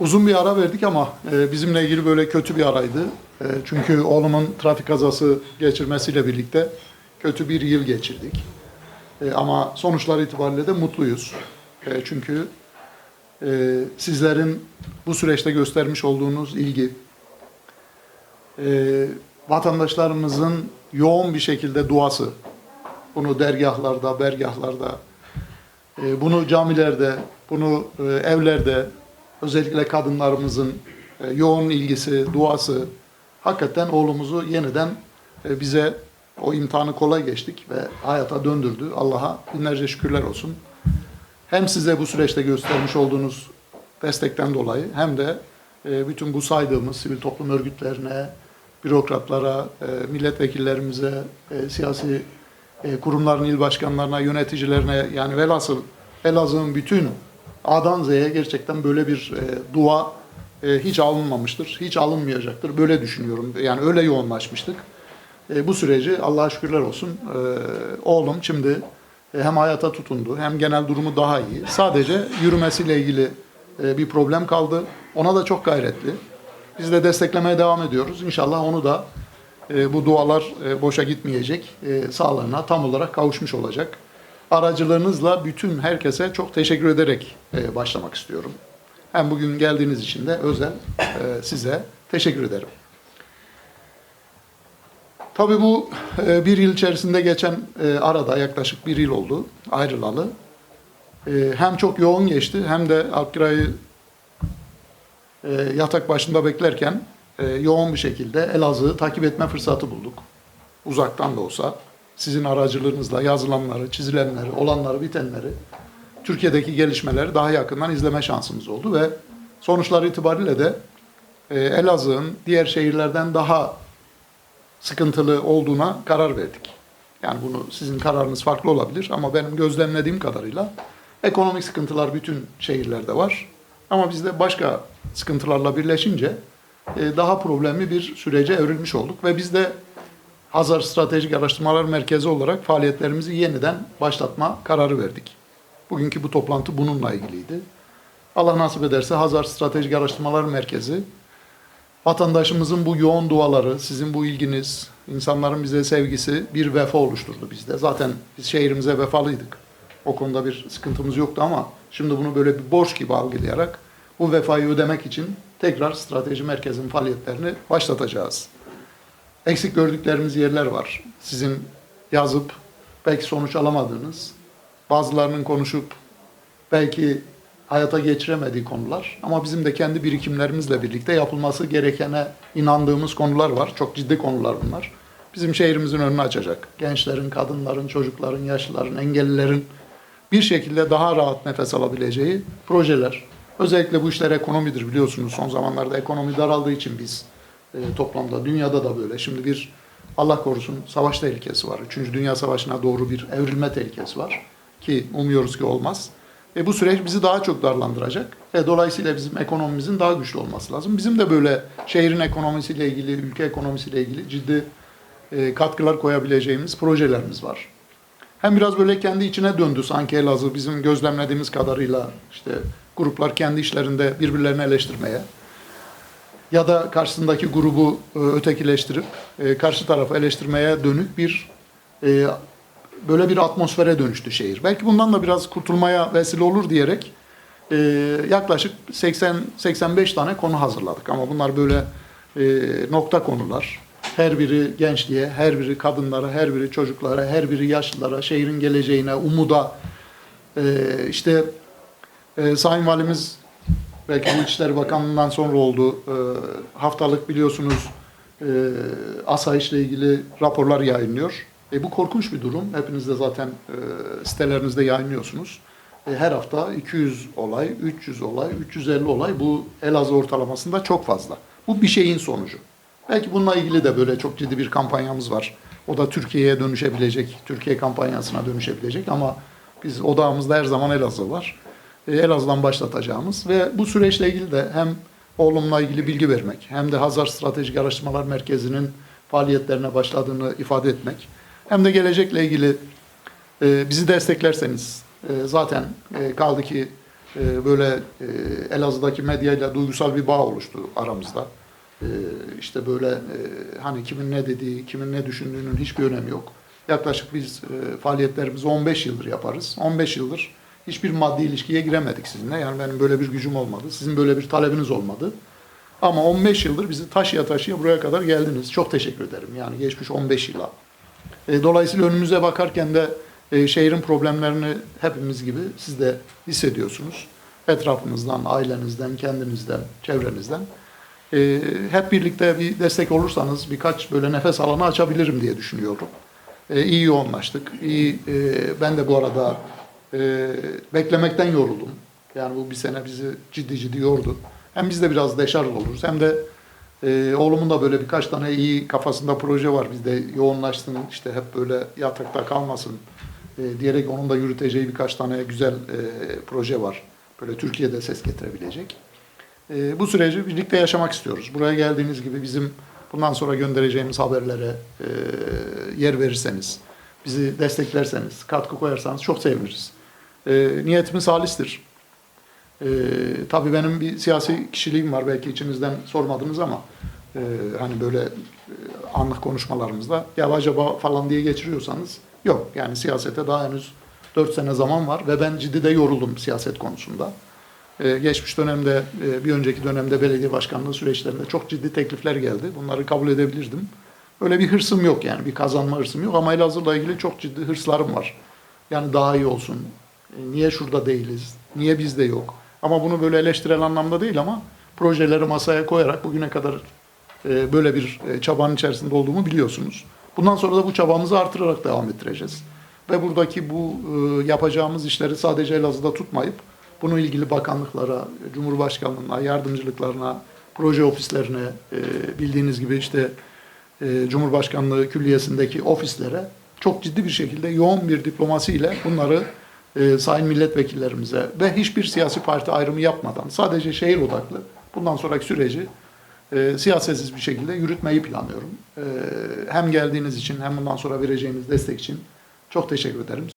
Uzun bir ara verdik ama e, bizimle ilgili böyle kötü bir araydı. E, çünkü oğlumun trafik kazası geçirmesiyle birlikte kötü bir yıl geçirdik. E, ama sonuçlar itibariyle de mutluyuz. E, çünkü e, sizlerin bu süreçte göstermiş olduğunuz ilgi, e, vatandaşlarımızın yoğun bir şekilde duası, bunu dergahlarda, bergahlarda, e, bunu camilerde, bunu e, evlerde, özellikle kadınlarımızın e, yoğun ilgisi, duası, hakikaten oğlumuzu yeniden e, bize o imtihanı kolay geçtik ve hayata döndürdü. Allah'a binlerce şükürler olsun. Hem size bu süreçte göstermiş olduğunuz destekten dolayı hem de e, bütün bu saydığımız sivil toplum örgütlerine, bürokratlara, milletvekillerimize, siyasi kurumların il başkanlarına, yöneticilerine yani velhasıl Elazığ'ın bütün A'dan Z'ye gerçekten böyle bir e, dua e, hiç alınmamıştır, hiç alınmayacaktır. Böyle düşünüyorum. Yani öyle yoğunlaşmıştık. E, bu süreci Allah'a şükürler olsun. E, oğlum şimdi e, hem hayata tutundu hem genel durumu daha iyi. Sadece yürümesiyle ilgili e, bir problem kaldı. Ona da çok gayretli. Biz de desteklemeye devam ediyoruz. İnşallah onu da e, bu dualar e, boşa gitmeyecek. E, sağlığına tam olarak kavuşmuş olacak. Aracılığınızla bütün herkese çok teşekkür ederek e, başlamak istiyorum. Hem bugün geldiğiniz için de özel e, size teşekkür ederim. Tabii bu e, bir yıl içerisinde geçen arada yaklaşık bir yıl oldu ayrılalı. Hem çok yoğun geçti hem de Alkira'yı e, yatak başında beklerken yoğun bir şekilde Elazığ'ı takip etme fırsatı bulduk. Uzaktan da olsa sizin aracılığınızla yazılanları, çizilenleri, olanları, bitenleri, Türkiye'deki gelişmeleri daha yakından izleme şansımız oldu ve sonuçlar itibariyle de e, Elazığ'ın diğer şehirlerden daha sıkıntılı olduğuna karar verdik. Yani bunu sizin kararınız farklı olabilir ama benim gözlemlediğim kadarıyla ekonomik sıkıntılar bütün şehirlerde var. Ama biz de başka sıkıntılarla birleşince e, daha problemli bir sürece evrilmiş olduk ve biz de Hazar Stratejik Araştırmalar Merkezi olarak faaliyetlerimizi yeniden başlatma kararı verdik. Bugünkü bu toplantı bununla ilgiliydi. Allah nasip ederse Hazar Stratejik Araştırmalar Merkezi vatandaşımızın bu yoğun duaları, sizin bu ilginiz, insanların bize sevgisi bir vefa oluşturdu bizde. Zaten biz şehrimize vefalıydık. O konuda bir sıkıntımız yoktu ama şimdi bunu böyle bir borç gibi algılayarak bu vefayı ödemek için tekrar strateji merkezinin faaliyetlerini başlatacağız. Eksik gördüklerimiz yerler var. Sizin yazıp belki sonuç alamadığınız, bazılarının konuşup belki hayata geçiremediği konular ama bizim de kendi birikimlerimizle birlikte yapılması gerekene inandığımız konular var. Çok ciddi konular bunlar. Bizim şehrimizin önünü açacak. Gençlerin, kadınların, çocukların, yaşlıların, engellilerin bir şekilde daha rahat nefes alabileceği projeler. Özellikle bu işler ekonomidir biliyorsunuz. Son zamanlarda ekonomi daraldığı için biz e, toplamda dünyada da böyle. Şimdi bir Allah korusun savaş tehlikesi var. Üçüncü Dünya Savaşı'na doğru bir evrilme tehlikesi var. Ki umuyoruz ki olmaz. E bu süreç bizi daha çok darlandıracak. E dolayısıyla bizim ekonomimizin daha güçlü olması lazım. Bizim de böyle şehrin ekonomisiyle ilgili, ülke ekonomisiyle ilgili ciddi e, katkılar koyabileceğimiz projelerimiz var. Hem biraz böyle kendi içine döndü sanki Elazığ bizim gözlemlediğimiz kadarıyla işte gruplar kendi işlerinde birbirlerini eleştirmeye ya da karşısındaki grubu e, ötekileştirip e, karşı tarafı eleştirmeye dönük bir e, böyle bir atmosfere dönüştü şehir. Belki bundan da biraz kurtulmaya vesile olur diyerek yaklaşık 80-85 tane konu hazırladık. Ama bunlar böyle nokta konular. Her biri gençliğe, her biri kadınlara, her biri çocuklara, her biri yaşlılara, şehrin geleceğine, umuda. İşte Sayın Valimiz belki bu İçişleri Bakanlığı'ndan sonra oldu. E, haftalık biliyorsunuz e, asayişle ilgili raporlar yayınlıyor. E, bu korkunç bir durum. Hepiniz de zaten e, sitelerinizde yayınlıyorsunuz. E, her hafta 200 olay, 300 olay, 350 olay bu Elazığ ortalamasında çok fazla. Bu bir şeyin sonucu. Belki bununla ilgili de böyle çok ciddi bir kampanyamız var. O da Türkiye'ye dönüşebilecek, Türkiye kampanyasına dönüşebilecek ama biz odağımızda her zaman Elazığ var. E, Elazığ'dan başlatacağımız ve bu süreçle ilgili de hem oğlumla ilgili bilgi vermek hem de Hazar Stratejik Araştırmalar Merkezi'nin faaliyetlerine başladığını ifade etmek hem de gelecekle ilgili e, bizi desteklerseniz e, zaten kaldı ki böyle Elazığ'daki medyayla duygusal bir bağ oluştu aramızda. İşte böyle hani kimin ne dediği, kimin ne düşündüğünün hiçbir önemi yok. Yaklaşık biz faaliyetlerimizi 15 yıldır yaparız. 15 yıldır hiçbir maddi ilişkiye giremedik sizinle. Yani benim böyle bir gücüm olmadı. Sizin böyle bir talebiniz olmadı. Ama 15 yıldır bizi taşıya taşıya buraya kadar geldiniz. Çok teşekkür ederim. Yani geçmiş 15 yıla. E, dolayısıyla önümüze bakarken de e, şehrin problemlerini hepimiz gibi siz de hissediyorsunuz. Etrafınızdan, ailenizden, kendinizden, çevrenizden. E, hep birlikte bir destek olursanız birkaç böyle nefes alanı açabilirim diye düşünüyorum. E, iyi yoğunlaştık. İyi, e, ben de bu arada e, beklemekten yoruldum. Yani bu bir sene bizi ciddi ciddi yordu. Hem biz de biraz deşarj oluruz hem de e, oğlumun da böyle birkaç tane iyi kafasında proje var. Bizde yoğunlaşsın işte hep böyle yatakta kalmasın e, diyerek onun da yürüteceği birkaç tane güzel e, proje var. Böyle Türkiye'de ses getirebilecek. E, bu süreci birlikte yaşamak istiyoruz. Buraya geldiğiniz gibi bizim bundan sonra göndereceğimiz haberlere e, yer verirseniz, bizi desteklerseniz, katkı koyarsanız çok seviniriz. E, niyetimiz halistir. Ee, tabii benim bir siyasi kişiliğim var. Belki içinizden sormadınız ama e, hani böyle e, anlık konuşmalarımızda ya acaba falan diye geçiriyorsanız yok. Yani siyasete daha henüz 4 sene zaman var ve ben ciddi de yoruldum siyaset konusunda. Ee, geçmiş dönemde, e, bir önceki dönemde belediye başkanlığı süreçlerinde çok ciddi teklifler geldi. Bunları kabul edebilirdim. Öyle bir hırsım yok yani bir kazanma hırsım yok ama Elazığ'la ilgili çok ciddi hırslarım var. Yani daha iyi olsun. Niye şurada değiliz? Niye bizde yok? Ama bunu böyle eleştirel anlamda değil ama projeleri masaya koyarak bugüne kadar e, böyle bir e, çabanın içerisinde olduğumu biliyorsunuz. Bundan sonra da bu çabamızı artırarak devam ettireceğiz. Ve buradaki bu e, yapacağımız işleri sadece Elazığ'da tutmayıp bunu ilgili bakanlıklara, Cumhurbaşkanlığına, yardımcılıklarına, proje ofislerine, bildiğiniz gibi işte Cumhurbaşkanlığı Külliyesi'ndeki ofislere çok ciddi bir şekilde yoğun bir diplomasiyle bunları e, sayın milletvekillerimize ve hiçbir siyasi parti ayrımı yapmadan sadece şehir odaklı bundan sonraki süreci e, siyasetsiz bir şekilde yürütmeyi planlıyorum. E, hem geldiğiniz için hem bundan sonra vereceğiniz destek için çok teşekkür ederim.